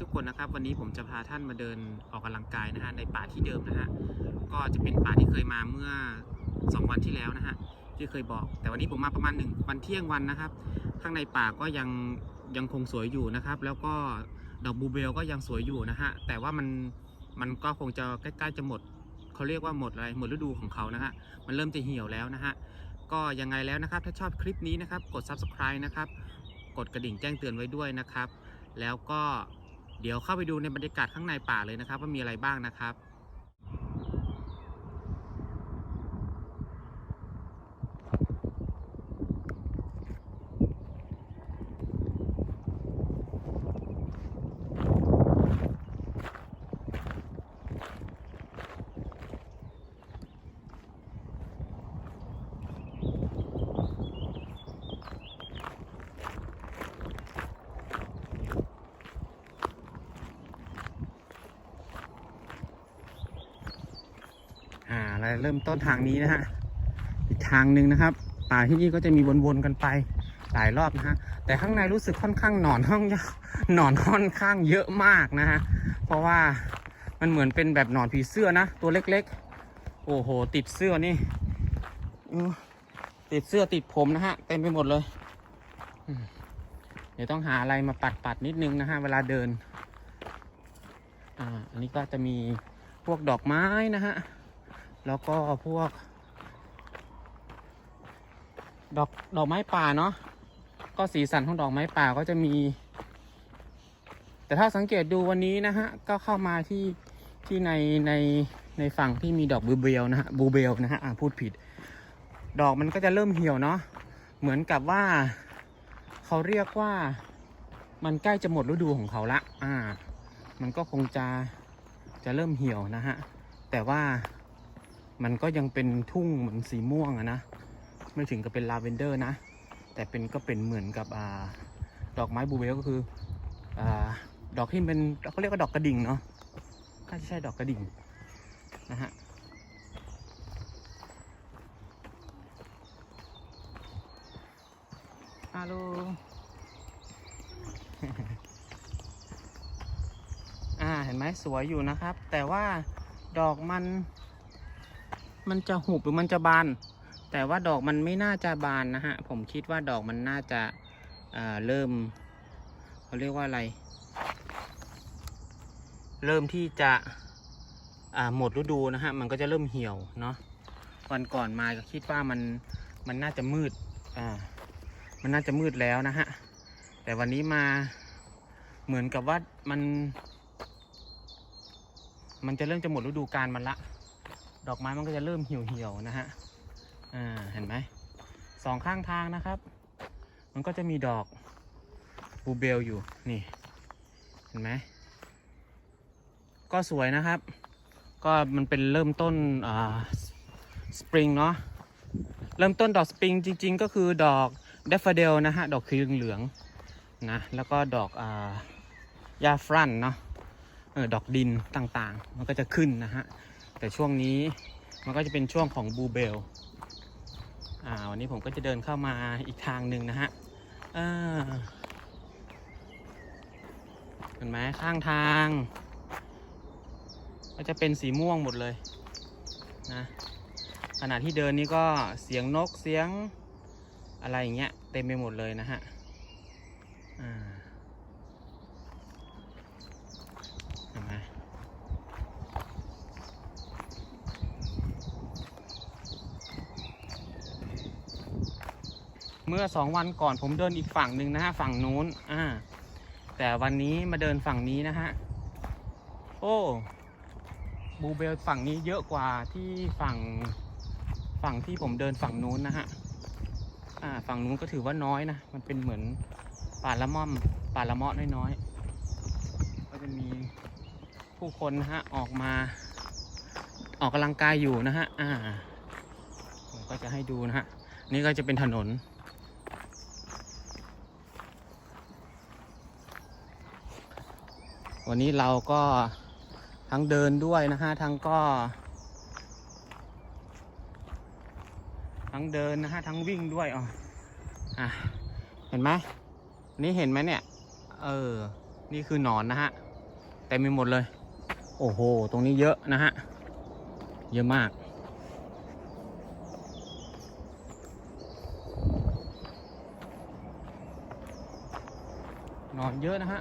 ทุกคนนะครับ วันนี้ผมจะพาท่านมาเดินออกกำลังกายนะฮะในป่าที่เดิมนะฮะก็จะเป็นป่าที่เคยมาเมื่อ 2 วันที่แล้วนะฮะที่เคยบอก แต่วันนี้ผมมาประมาณหนึ่งวันเที่ยงวันนะครับ ข้างในป่าก็ยังยังคงสวยอยู่นะครับ แล้วก็ดอกบูเบลก็ยังสวยอยู่นะฮะแต่ว่ามันมันก็คงจะใกล้ๆจะหมดเขาเรียกว่าหมดอะไรหมดฤดูของเขานะฮะมันเริ่มจะเหี่ยวแล้วนะฮะก็ยังไงแล้วนะครับ ถ้าชอบคลิปนี้นะครับ กด subscribe นะครับ กดกระดิ่งแจ้งเตือนไว้ด้วยนะครับ แล้วก็ เดี๋ยวเข้าไปดูในบรรยากาศข้างในป่าเลยนะครับ ว่ามีอะไรบ้างนะครับ เราเริ่มต้นทางนี้นะฮะอีกทางหนึ่งนะครับ ป่าที่นี่ก็จะมีวนๆกันไปหลายรอบนะฮะแต่ข้างในรู้สึกค่อนข้างหนอนห้องหนอนค่อนข้างเยอะมากนะฮะเพราะว่ามันเหมือนเป็นแบบหนอนผีเสื้อนะ ตัวเล็กๆ โอ้โห ติดเสื้อนี่ติดเสื้อติดผมนะฮะเต็มไปหมดเลย เดี๋ยวต้องหาอะไรมาปัดๆนิดนึงนะฮะเวลาเดินอ่าอันนี้ก็จะมีพวกดอกไม้นะฮะ แล้วก็พวก ดอกดอกไม้ป่าเนาะก็สีสันของดอกไม้ป่าก็จะมี แต่ถ้าสังเกตดูวันนี้นะฮะ ก็เข้ามาที่ที่ในในในฝั่งที่มีดอกบูเบลนะฮะบูเบลนะฮะอ่าพูดผิด ดอกมันก็จะเริ่มเหี่ยวเนาะเหมือนกับว่าเขาเรียกว่ามันใกล้จะหมดฤดูของเขาละ อ่า มันก็คงจะจะเริ่มเหี่ยวนะฮะ แต่ว่า มันก็ยังเป็นทุ่งเหมือนสีม่วงอะนะ ไม่ถึงกับเป็นลาเวนเดอร์นะ แต่เป็นก็เป็นเหมือนกับอ่าดอกไม้บลูเบลก็คืออาดอกที่เป็นเขาเรียกว่าดอกกระดิ่งเนาะน่าจะใช่ดอกกระดิ่งนะฮะฮัลโหลอ่าเห็นไหมสวยอยู่นะครับ แต่ว่าดอกมัน มันจะหุบหรือมันจะบาน แต่ว่าดอกมันไม่น่าจะบานนะฮะ ผมคิดว่าดอกมันน่าจะอ่าเริ่มเขาเรียกว่าอะไร เริ่มที่จะหมดฤดูนะฮะ มันก็จะเริ่มเหี่ยวเนาะ วันก่อนมาก็คิดว่ามันมันน่าจะมืด อ่า มันน่าจะมืดแล้วนะฮะ แต่วันนี้มาเหมือนกับว่ามัน มันจะเริ่มจะหมดฤดูกาลมันละ ดอกไม้มันก็จะเริ่มเหี่ยวๆนะฮะอ่าเห็นไหมสองข้างทางนะครับ มันก็จะมีดอกบูเบลอยู่นี่เห็นไหมก็สวยนะครับ ก็มันเป็นเริ่มต้นอ่าสปริงเนาะเริ่มต้นดอกสปริงจริง ๆ ก็คือดอกเดฟเฟเดลนะฮะดอกคือเหลืองๆนะแล้วก็ดอกอ่ายาฟรันเนาะเออดอกดินต่างๆ มันก็จะขึ้นนะฮะ แต่ช่วงนี้มันก็จะเป็นช่วงของบูเบลอ่าวันนี้ผมก็จะเดินเข้ามาอีกทางหนึ่งนะฮะอ่าเห็นไหมข้างทาง ก็จะเป็นสีม่วงหมดเลยนะขณะที่เดินนี่ก็เสียงนกเสียงอะไรอย่างเงี้ยเต็มไปหมดเลยนะฮะอ่าเห็นไหม เมื่อสองวันก่อนผมเดินอีกฝั่งหนึ่งนะฮะฝั่งนู้นอ่า แต่วันนี้มาเดินฝั่งนี้นะฮะโอ้บูเบลฝั่งนี้เยอะกว่าที่ฝั่งฝั่งที่ผมเดินฝั่งนู้นนะฮะอ่าฝั่งนู้นก็ถือว่าน้อยนะ มันเป็นเหมือนป่าละม่อมป่าละเมาะน้อยๆ ก็จะมีผู้คนนะฮะออกมา ออกกำลังกายอยู่นะฮะอ่าผมก็จะให้ดูนะฮะนี่ก็จะเป็นถนน วันนี้เราก็ทั้งเดินด้วยนะฮะทั้งก็ ทั้งเดินนะฮะทั้งวิ่งด้วยอ๋ออะเห็นไหมนี่เห็นไหมเนี่ยเออนี่คือหนอนนะฮะเต็มไปหมดเลย โอ้โห ตรงนี้เยอะนะฮะ เยอะมาก นอนเยอะนะฮะ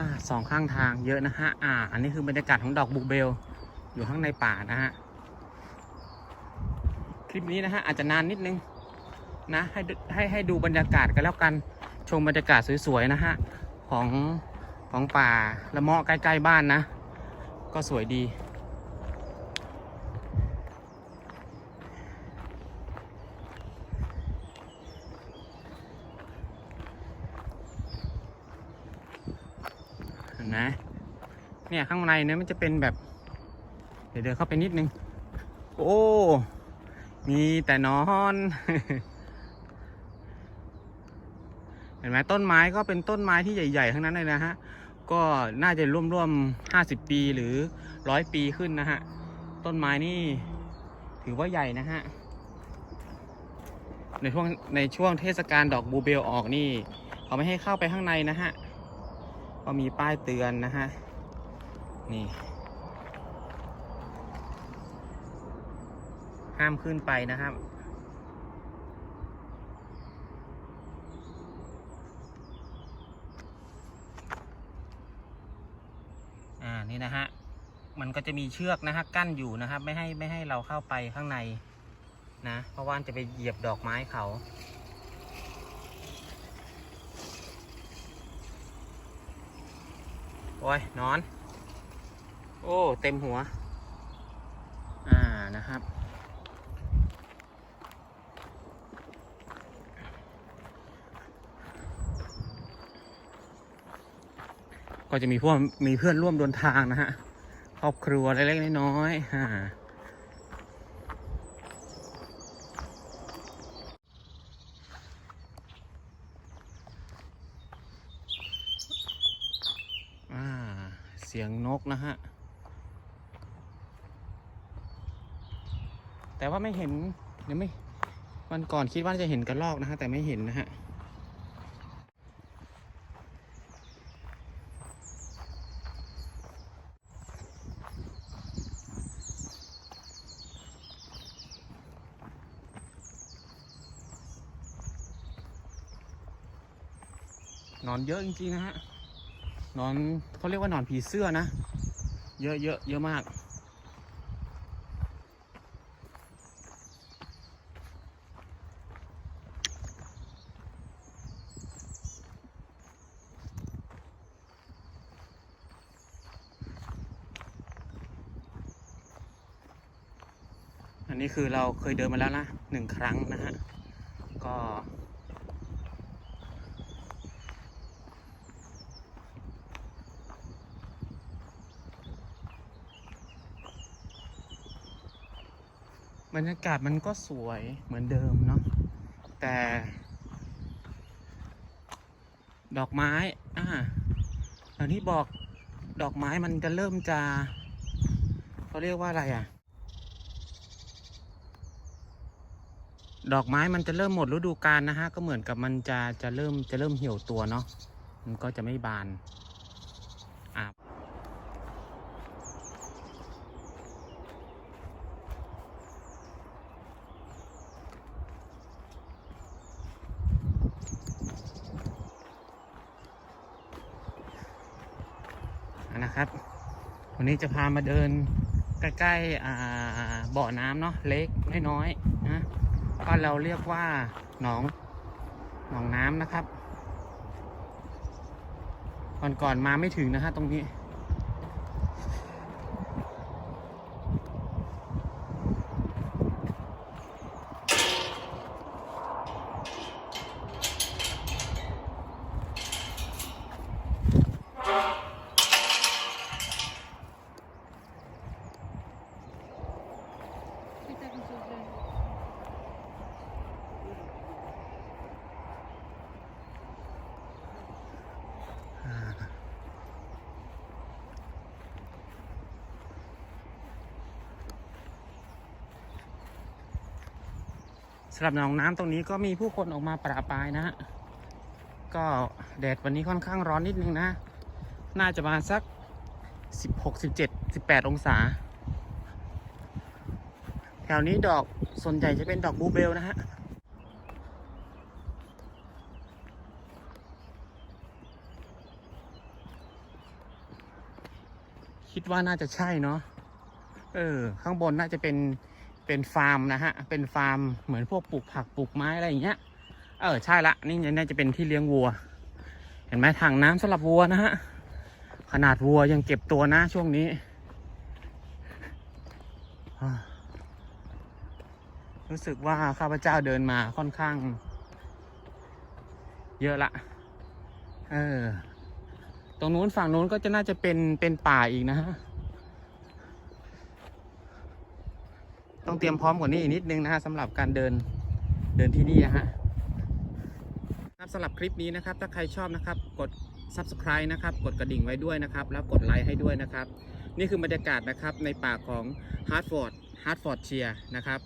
อ่าสองข้างทางเยอะนะฮะ อ่า อันนี้คือบรรยากาศของดอกบูเบล อยู่ข้างในป่านะฮะ คลิปนี้นะฮะอาจจะนานนิดนึงนะให้ให้ให้ดูบรรยากาศกันแล้วกันชมบรรยากาศสวยๆนะฮะของของป่าละเมาะใกล้ๆบ้านนะ ก็สวยดี นไหมเนี่ยข้างในเนี่ยมันจะเป็นแบบ เดี๋ยวเดินเข้าไปนิดนึง โอ้ มีแต่นอน เห็นไหมต้นไม้ก็เป็นต้นไม้ที่ใหญ่ๆทั้งนั้นเลยนะฮะ ก็น่าจะร่วมๆห้าสิบปีหรือร้อยปีขึ้นนะฮะ ต้นไม้นี่ ถือว่าใหญ่นะฮะในช่วงในช่วงเทศกาลดอกบูเบลออกนี่ เขาไม่ให้เข้าไปข้างในนะฮะ ก็มีป้ายเตือนนะฮะ นี่ ห้ามขึ้นไปนะครับ อ่า นี่นะฮะ มันก็จะมีเชือกนะฮะกั้นอยู่นะครับ ไม่ให้ไม่ให้เราเข้าไปข้างในนะ เพราะว่าจะไปเหยียบดอกไม้เขา โอ้ยนอน โอ้ เต็มหัว อ่านะครับ ก็จะมีพวกมีเพื่อนร่วมเดินทางนะฮะ ครอบครัวเล็กๆน้อยๆอ่า เสียงนกนะฮะ แต่ว่าไม่เห็นเดี๋ยังไม่วันก่อนคิดว่าจะเห็นกระรอกนะฮะ แต่ไม่เห็นนะฮะนอนเยอะจริงๆนะฮะ นอนเขาเรียกว่านอนผีเสื้อนะ เยอะเยอะเยอะมาก อันนี้คือเราเคยเดินมาแล้วนะหนึ่งครั้งนะฮะ ก็ บรรยากาศมันก็สวยเหมือนเดิมเนาะแต่ ดอกไม้อ่าอย่างที่บอกดอกไม้มันจะเริ่มจะเขาเรียกว่าอะไรอะ ดอกไม้มันจะเริ่มหมดฤดูกาลนะฮะ ก็เหมือนกับมันจะจะเริ่มจะเริ่มเหี่ยวตัวเนาะมันก็จะไม่บาน อ่า นะครับ วันนี้จะพามาเดินใกล้ๆบ่อน้ำเนาะเล็กน้อยๆนะก็เราเรียกว่าหนองหนองน้ำนะครับก่อนก่อนๆมาไม่ถึงนะฮะตรงนี้ สำหรับหนองน้ำตรงนี้ก็มีผู้คนออกมาประปายนะฮะก็แดดวันนี้ค่อนข้างร้อนนิดนึงนะ น่าจะมาสัก 16 17 18 องศา แถวนี้ดอกส่วนใหญ่จะเป็นดอกบูเบลนะฮะคิดว่าน่าจะใช่เนาะ เออ ข้างบนน่าจะเป็น เป็นฟาร์มนะฮะ เป็นฟาร์มเหมือนพวกปลูกผักปลูกไม้อะไรอย่างเงี้ย เออใช่ละนี่น่าจะเป็นที่เลี้ยงวัว เห็นไหมถังน้ำสำหรับวัวนะฮะ ขนาดวัวยังเก็บตัวนะช่วงนี้ รู้สึกว่าข้าพเจ้าเดินมาค่อนข้าง เยอะละ เออ ตรงนู้นฝั่งนู้นก็จะน่าจะเป็นเป็นป่าอีกนะฮะ ต้อง เตรียมพร้อมกว่านี้อีกนิดนึงนะฮะสำหรับการเดินเดินที่นี่นะฮะครับสำหรับคลิปนี้นะครับ ถ้าใครชอบนะครับกด subscribe นะครับ กดกระดิ่งไว้ด้วยนะครับ แล้วกดไลค์ให้ด้วยนะครับ นี่คือบรรยากาศนะครับในป่าของฮาร์ดฟอร์ดฮาร์ดฟอร์ดเชียนะครับ